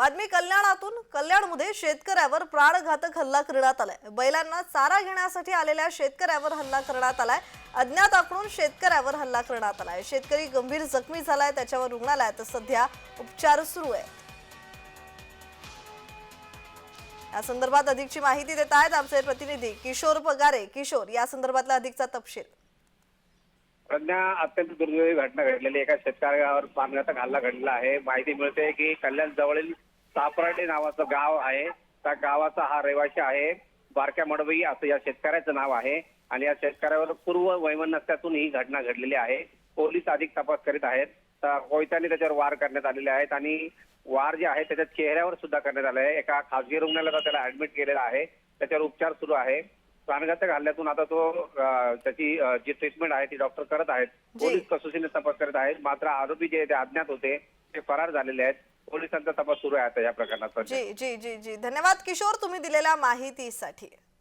बातमी कल्याणातून. कल्याणमध्ये शेतकऱ्यावर प्राणघातक हल्ला करण्यात आलाय. बैलांना चारा घेण्यासाठी आलेल्या शेतकऱ्यावर हल्ला करण्यात आलाय. अज्ञात आकडून शेतकऱ्यावर हल्ला करण्यात आलाय. शेतकरी गंभीर जखमी झालाय. त्याच्यावर रुग्णालयात सध्या उपचार सुरू आहे. या संदर्भात अधिकची माहिती देत आहेत आमचे प्रतिनिधी किशोर पगारे. किशोर या संदर्भातला अधिकचा तपशील. प्रज्ञा अत्यंत दुर्दैवी घटना घडलेली एका शेतकऱ्यावर प्राणघातक हल्ला घडलेला आहे. माहिती मिळते की कल्याण जवळील सापराटे नावाचं गाव आहे. त्या गावाचा हा रहिवासी आहे. बारक्या मडवई असं या शेतकऱ्याचं नाव आहे. आणि या शेतकऱ्यावर पूर्व वैमनस्यातून ही घटना घडलेली आहे. पोलीस अधिक तपास करीत आहेत. तर कोयत्याने त्याच्यावर वार करण्यात आलेले आहेत. आणि वार जे आहे त्याच्या चेहऱ्यावर सुद्धा करण्यात आले आहे. एका खासगी रुग्णालयात त्याला ऍडमिट केलेला आहे. त्याच्यावर उपचार सुरू आहे. प्राणघातक हल्ल्यातून आता तो त्याची जी ट्रीटमेंट आहे ती डॉक्टर करत आहेत. पोलीस कसोशीने तपास करत आहेत. मात्र आरोपी जे ते अज्ञात होते. ते फरार झालेले आहेत. पोलिसांचा तपास सुरू आहे आता या प्रकरणाचा जी जी जी जी. धन्यवाद किशोर तुम्ही दिलेल्या माहितीसाठी.